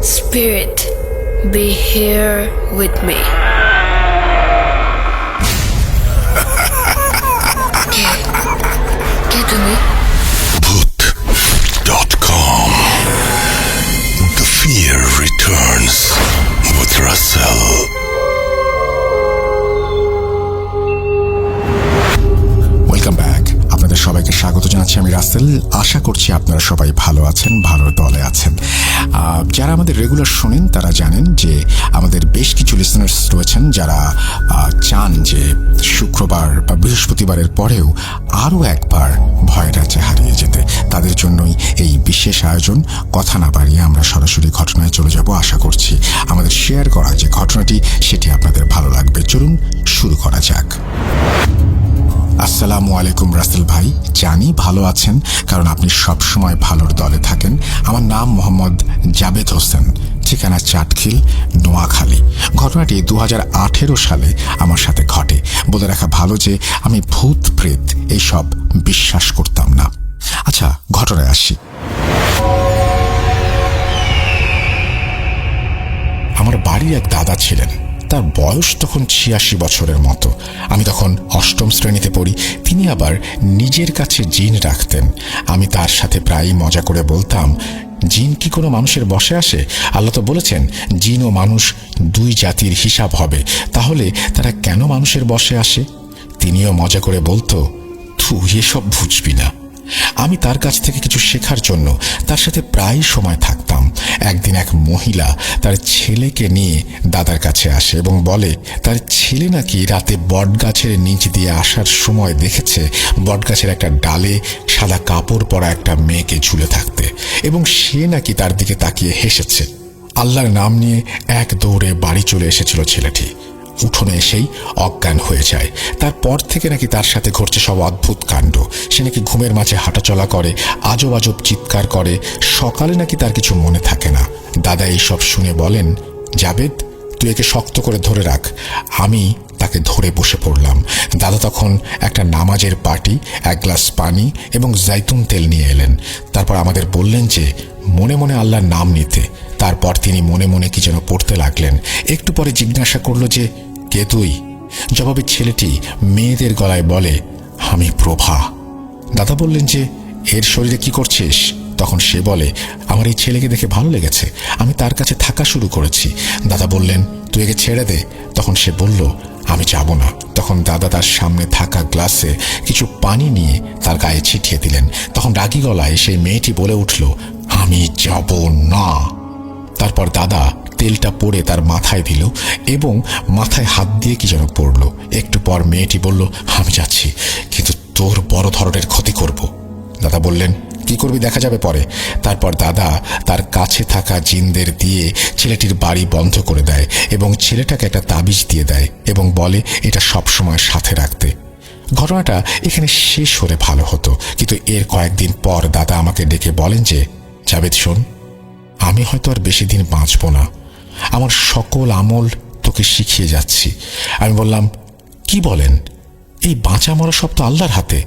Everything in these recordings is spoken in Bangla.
Spirit, be here with me. কে কে তুমি Bhoot.com. The fear returns with Russell. স্বাগত জানাচ্ছি আমি রাসেল। আশা করছি আপনারা সবাই ভালো আছেন, ভালো দলে আছেন। যারা আমাদের রেগুলার শোনেন, তারা জানেন যে আমাদের বেশ কিছু লিসনার্স রয়েছেন যারা চান যে শুক্রবার বা বৃহস্পতিবারের পরেও আরও একবার ভয়ের রাজ্যে হারিয়ে যেতে। তাদের জন্যই এই বিশেষ আয়োজন। কথা না বাড়িয়ে আমরা সরাসরি ঘটনায় চলে যাব, আশা করছি আমাদের শেয়ার করা যে ঘটনাটি, সেটি আপনাদের ভালো লাগবে। চলুন শুরু করা যাক। আসসালামু আলাইকুম রাসেল ভাই। জানি ভালো আছেন, কারণ আপনি সবসময় ভালোর দলে থাকেন। আমার নাম মোহাম্মদ জাবেদ হোসেন, ঠিকানা চাটখিল, নোয়াখালী। ঘটনাটি দু হাজার আঠেরো সালে আমার সাথে ঘটে। বলে রাখা ভালো যে, আমি ভূত প্রেত, এইসব বিশ্বাস করতাম না। আচ্ছা ঘটনায় আসি। আমার বাড়ির এক দাদা ছিলেন। তার বয়স তখন ছিয়াশি বছরের মতো। আমি তখন অষ্টম শ্রেণীতে পড়ি। তিনি আবার নিজের কাছে জিন রাখতেন। আমি তার সাথে প্রায়ই মজা করে বলতাম, জিন কি কোনো মানুষের বসে আসে? আল্লাহ তো বলেছেন, জিন ও মানুষ দুই জাতির হিসাব হবে। তাহলে তারা কেন মানুষের বসে আসে? তিনিও মজা করে বলতো, তুই এসব বুঝবি না। আমি তার কাছ থেকে কিছু শেখার জন্য তার সাথে প্রায় সময় থাকতাম। একদিন এক মহিলা তার ছেলেকে নিয়ে দাদার কাছে আসে এবং বলে, তার ছেলে নাকি রাতে বটগাছের নিচ দিয়ে আসার সময় দেখেছে বটগাছের একটা ডালে সাদা কাপড় পরা একটা মেয়েকে ঝুলে থাকতে এবং সে নাকি তার দিকে তাকিয়ে হেসেছে। আল্লাহর নাম নিয়ে এক দৌড়ে বাড়ি চলে এসেছিল ছেলেটি। উঠোনে এসেই অজ্ঞান হয়ে যায়। তারপর থেকে নাকি তার সাথে ঘটছে সব অদ্ভুত কাণ্ড। সে নাকি ঘুমের মাঝে হাঁটাচলা করে আজব আজব চিৎকার করে, সকালে নাকি তার কিছু মনে থাকে না। দাদা এই সব শুনে বলেন জাবেদ তুই একে শক্ত করে ধরে রাখ। আমি তাকে ধরে বসে পড়লাম। দাদা তখন একটা নামাজের পার্টি এক গ্লাস পানি এবং জাইতুন তেল নিয়ে এলেন। তারপর আমাদের বললেন যে, মনে মনে আল্লাহর নাম নিতে। তারপর তিনি মনে মনে কি যেন পড়তে লাগলেন। একটু পরে জিজ্ঞাসা করল যে, কে তুই? জবাবে ছেলেটি মেয়েদের গলায় বলে, আমি প্রভা। দাদা বললেন যে, এর শরীরে কি করছিস? তখন সে বলে, আমার এই ছেলেকে দেখে ভালো লেগেছে। আমি তার কাছে থাকা শুরু করেছি। দাদা বললেন, তুই একে ছেড়ে দে। তখন সে বলল, আমি যাব না। তখন দাদা তার সামনে থাকা গ্লাসে কিছু পানি নিয়ে তার গায়ে ছিটিয়ে দিলেন। তখন রাগী গলায় সেই মেয়েটি বলে উঠল, আমি যাব না। তারপর দাদা তেলটা পরে তার মাথায় দিল এবং মাথায় হাত দিয়ে কি যেন পড়ল। একটু পর মেয়েটি বলল, আমি যাচ্ছি, কিন্তু তোর বড় ধরনের ক্ষতি করব। দাদা বললেন, কি করবি দেখা যাবে পরে। তারপর দাদা তার কাছে থাকা জিনদের দিয়ে ছেলেটির বাড়ি বন্ধ করে দেয় এবং ছেলেটাকে একটা তাবিজ দিয়ে দেয় এবং বলে, এটা সবসময় সাথে রাখতে। ঘটনাটা এখানে শেষ হলে ভালো হতো, কিন্তু এর কয়েকদিন পর দাদা আমাকে ডেকে বলেন যে জাবেদ শোন আমি হয়তো আর বেশি দিন বাঁচব না। আমার সকল আমল তোকে শিখিয়ে যাচ্ছি। আমি বললাম, কি বলেন? এই বাঁচা মরা সব তো আল্লাহর হাতে।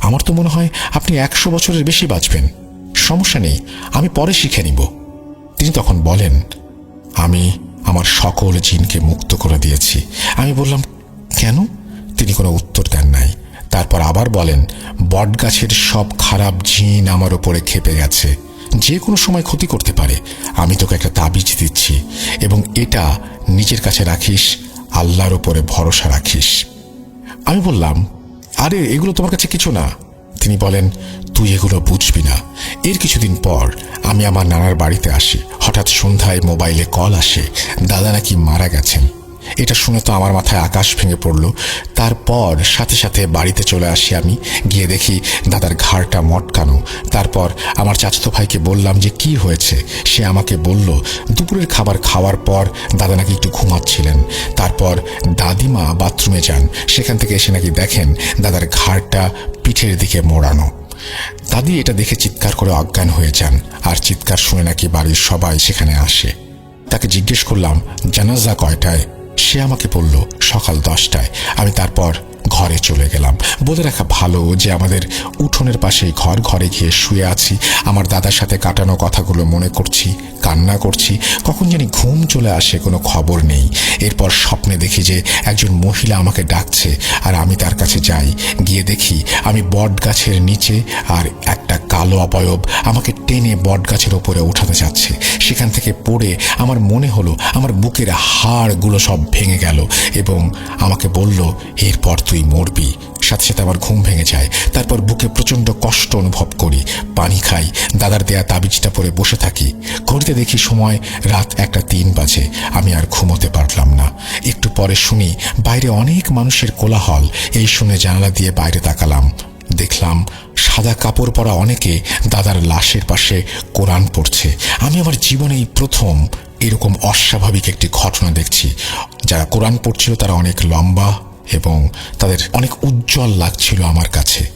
আমার তো মনে হয় আপনি একশো বছরের বেশি বাঁচবেন। সমস্যা নেই, আমি পরে শিখে নিব। তিনি তখন বলেন, আমি আমার সকল জিনকে মুক্ত করে দিয়েছি। আমি বললাম, কেন? তিনি কোনো উত্তর দেন নাই। তারপর আবার বলেন, বটগাছের সব খারাপ জিন আমার ওপরে খেপে গেছে। যে কোনো সময় ক্ষতি করতে পারে। আমি তোকে একটা তাবিজ দিচ্ছি এবং এটা নিজের কাছে রাখিস, আল্লাহর ওপরে ভরসা রাখিস। আমি বললাম, আরে, এগুলো তোমার কাছে কিছু না। তিনি বলেন, তুই এগুলো বুঝবি না। এর কিছুদিন পর আমি আমার নানার বাড়িতে আসি। হঠাৎ সন্ধ্যায় মোবাইলে কল আসে। দাদা নাকি মারা গেছেন। এটা শুনে তো আমার মাথায় আকাশ ভেঙে পড়ল। তারপর সাথে সাথে বাড়িতে চলে আসি আমি। গিয়ে দেখি দাদার ঘাড়টা মটকানো। তারপর আমার চাচাতো ভাইকে বললাম যে, কি হয়েছে? সে আমাকে বলল, দুপুরের খাবার খাওয়ার পর দাদা নাকি একটু ঘুমাচ্ছিলেন। তারপর দাদিমা বাথরুমে যান। সেখান থেকে এসে নাকি দেখেন দাদার ঘাড়টা পিঠের দিকে মোড়ানো। দাদি এটা দেখে চিৎকার করে অজ্ঞান হয়ে যান। আর চিৎকার শুনে নাকি বাড়ির সবাই সেখানে আসে। তাকে জিজ্ঞেস করলাম, জানাজা কয়টায়? সে আমাকে বলল সকাল দশটায়। আমি তারপর ঘরে চলে গেলাম। বলে রাখা ভালো যে আমাদের উঠোনের পাশেই ঘর, ঘরে গিয়ে শুয়ে আছি। আমার দাদার সাথে কাটানো কথাগুলো মনে করছি, কান্না করছি। কখন জানি ঘুম চলে আসে, কোনো খবর নেই। এরপর স্বপ্নে দেখি যে একজন মহিলা আমাকে ডাকছে আর আমি তার কাছে যাই। গিয়ে দেখি আমি বট গাছের নিচে আর একটা কালো অবয়ব আমাকে টেনে বট গাছের ওপরে উঠাতে যাচ্ছে। সেখান থেকে পড়ে আমার মনে হলো আমার বুকের হাড়গুলো সব ভেঙে গেল এবং আমাকে বলল, এরপর তুই মরবি। সাথে সাথে আমার ঘুম ভেঙে যায়। তারপর বুকে প্রচণ্ড কষ্ট অনুভব করি। পানি খাই। দাদার দেয়া তাবিজটা পরে বসে থাকি। ঘড়িতে দেখি সময় রাত একটা তিন বাজে। আমি আর ঘুমোতে পারলাম না। একটু পরে শুনি, বাইরে অনেক মানুষের কোলাহল। এই শুনে জানালা দিয়ে বাইরে তাকালাম। দেখলাম, সাদা কাপড় পরা অনেকে দাদার লাশের পাশে কোরআন পড়ছে। আমি আমার জীবনেই প্রথম এরকম অস্বাভাবিক একটি ঘটনা দেখছি। যারা কোরআন পড়ছিল তারা অনেক লম্বা এবং তাদের অনেক উজ্জ্বল লাগছিল আমার কাছে।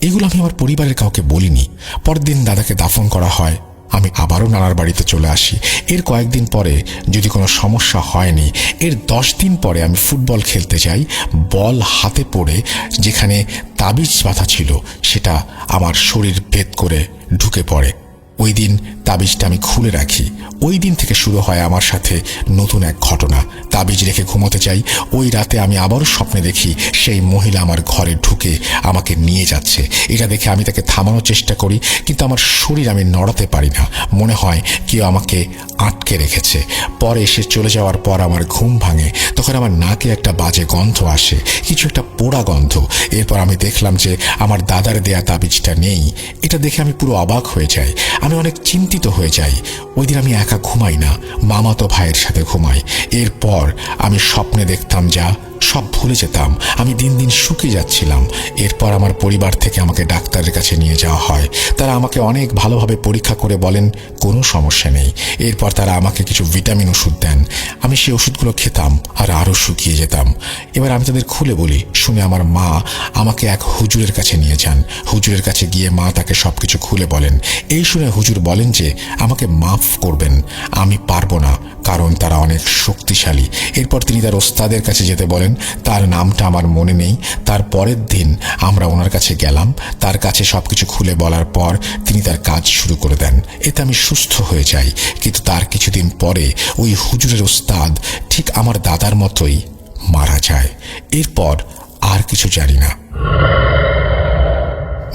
এগুলো আমি আমার পরিবারের কাউকে বলিনি। পরের দিন দাদাকে দাফন করা হয়। আমি আবারও নানার বাড়িতে চলে আসি। এর কয়েকদিন পরে যদি কোনো সমস্যা হয়নি, এর দশ দিন পরে আমি ফুটবল খেলতে যাই, বল হাতে পড়ে যেখানে তাবিজ বাঁধা ছিল, সেটা আমার শরীর ভেদ করে ঢুকে পড়ে। ওই দিন তাবিজটা আমি খুলে রাখি। ওই দিন থেকে শুরু হয় আমার সাথে নতুন এক ঘটনা। তাবিজ রেখে ঘুমোতে চাই। ওই রাতে আমি আবারও স্বপ্নে দেখি সেই মহিলা আমার ঘরে ঢুকে আমাকে নিয়ে যাচ্ছে। এটা দেখে আমি তাকে থামানোর চেষ্টা করি, কিন্তু আমার শরীর আমি নড়াতে পারি না। মনে হয় কেউ আমাকে আটকে রেখেছে। পরে এসে চলে যাওয়ার পর আমার ঘুম ভাঙে। তখন আমার নাকে একটা বাজে গন্ধ আসে। কিছু একটা পোড়া গন্ধ। এরপর আমি দেখলাম যে আমার দাদার দেয়া তাবিজটা নেই। এটা দেখে আমি পুরো অবাক হয়ে যাই। আমি অনেক চিন্তিত হয়ে যাই। ওই দিন আমি একা ঘুমাই না। মামাতো ভাইয়ের সাথে ঘুমাই। এরপর আমি স্বপ্নে দেখতাম যা সব ভুলে যেতাম। আমি দিন দিন শুকিয়ে যাচ্ছিলাম। এরপর আমার পরিবার থেকে আমাকে ডাক্তারের কাছে নিয়ে যাওয়া হয়। তারা আমাকে অনেক ভালোভাবে পরীক্ষা করে বলেন, কোনো সমস্যা নেই। এরপর তারা আমাকে কিছু ভিটামিন ওষুধ দেন। আমি সেই ওষুধগুলো খেতাম আর আরও শুকিয়ে যেতাম। এবার আমি তাদের খুলে বলি, শুনে আমার মা আমাকে এক হুজুরের কাছে নিয়ে যান। হুজুরের কাছে গিয়ে মা তাকে সব কিছু খুলে বলেন। এই শুনে হুজুর বলেন যে, আমাকে মাফ করবেন। আমি পারব না। কারণ তারা অনেক শক্তিশালী। এরপর তিনি তার ওস্তাদের কাছে যেতে বলেন, তার নামটা আমার মনে নেই। তার পরের দিন আমরা ওনার কাছে গেলাম। তার কাছে সব কিছু খুলে বলার পর তিনি তার কাজ শুরু করে দেন। এতে আমি সুস্থ হয়ে যাই। কিন্তু তার কিছুদিন পরে ওই হুজুরের ওস্তাদ ঠিক আমার দাদার মতোই মারা যায়। এরপর আর কিছু জানি না।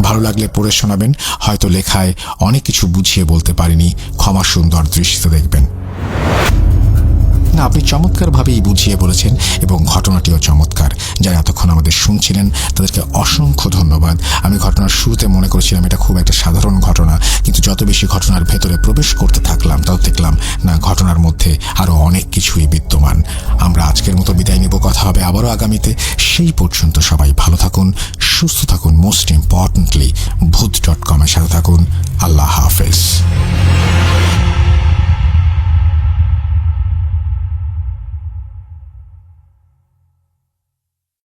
ভালো লাগলে পড়ে শোনাবেন। হয়তো লেখায় অনেক কিছু বুঝিয়ে বলতে পারিনি। ক্ষমা সুন্দর দৃষ্টিতে দেখবেন। না, আপনি চমৎকারভাবেই বুঝিয়ে বলেছেন এবং ঘটনাটিও চমৎকার। যারা এতক্ষণ আমাদের শুনছিলেন, তাদেরকে অসংখ্য ধন্যবাদ। আমি ঘটনার শুরুতে মনে করেছিলাম এটা খুব একটা সাধারণ ঘটনা, কিন্তু যত বেশি ঘটনার ভেতরে প্রবেশ করতে থাকলাম, তত দেখলাম, না, ঘটনার মধ্যে আরও অনেক কিছুই বিদ্যমান। আমরা আজকের মতো বিদায় নিব, কথা হবে আবারও আগামীতে। সেই পর্যন্ত সবাই ভালো থাকুন, সুস্থ থাকুন, মোস্ট ইম্পর্টেন্টলি ভূত ডট কমের সাথে থাকুন। আল্লাহ হাফেজ।